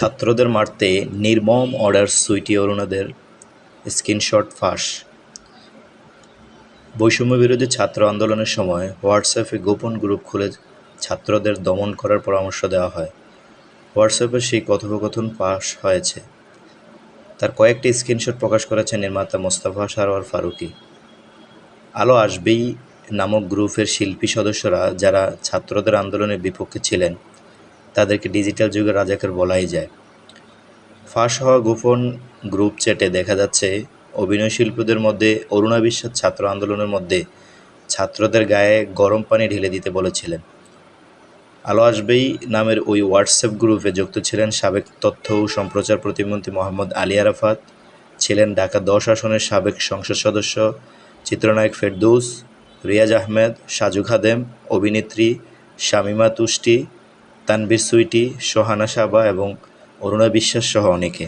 ছাত্রদের মারতে নির্মম অর্ডার সুইটি অরুণাদের স্ক্রিনশট ফাঁস। বৈষম্যবিরোধী ছাত্র আন্দোলনের সময় হোয়াটসঅ্যাপে গোপন গ্রুপ খুলে ছাত্রদের দমন করার পরামর্শ দেওয়া হয়। হোয়াটসঅ্যাপে সেই কথোপকথন ফাঁস হয়েছে। তার কয়েকটি স্ক্রিনশট প্রকাশ করেছে নির্মাতা মোস্তফা সারোয়ার ফারুকী। আলো আসবেই নামক গ্রুপের শিল্পী সদস্যরা যারা ছাত্রদের আন্দোলনের বিপক্ষে ছিলেন। তাদেরকে ডিজিটাল যুগের রাজাকার বলাই যায়। ফাঁস হওয়া গোপন গ্রুপ চ্যাটে দেখা যাচ্ছে, অভিনয় শিল্পীদের মধ্যে অরুণা বিশ্বাস ছাত্র আন্দোলনের মধ্যে ছাত্রদের গায়ে গরম পানি ঢেলে দিতে বলেছিলেন। আলো আসবেই নামের ওই হোয়াটসঅ্যাপ গ্রুপে যুক্ত ছিলেন সাবেক তথ্য ও সম্প্রচার প্রতিমন্ত্রী মোহাম্মদ আলী আরাফাত, ছিলেন ঢাকা দশ আসনের সাবেক সংসদ সদস্য চিত্রনায়ক ফেরদৌস, রিয়াজ আহমেদ, সাজু খাদেম, অভিনেত্রী শামিমা তুষ্টি তানভীর সুইটি সোহানা সাবা এবং অরুণা বিশ্বাস সহ অনেকে।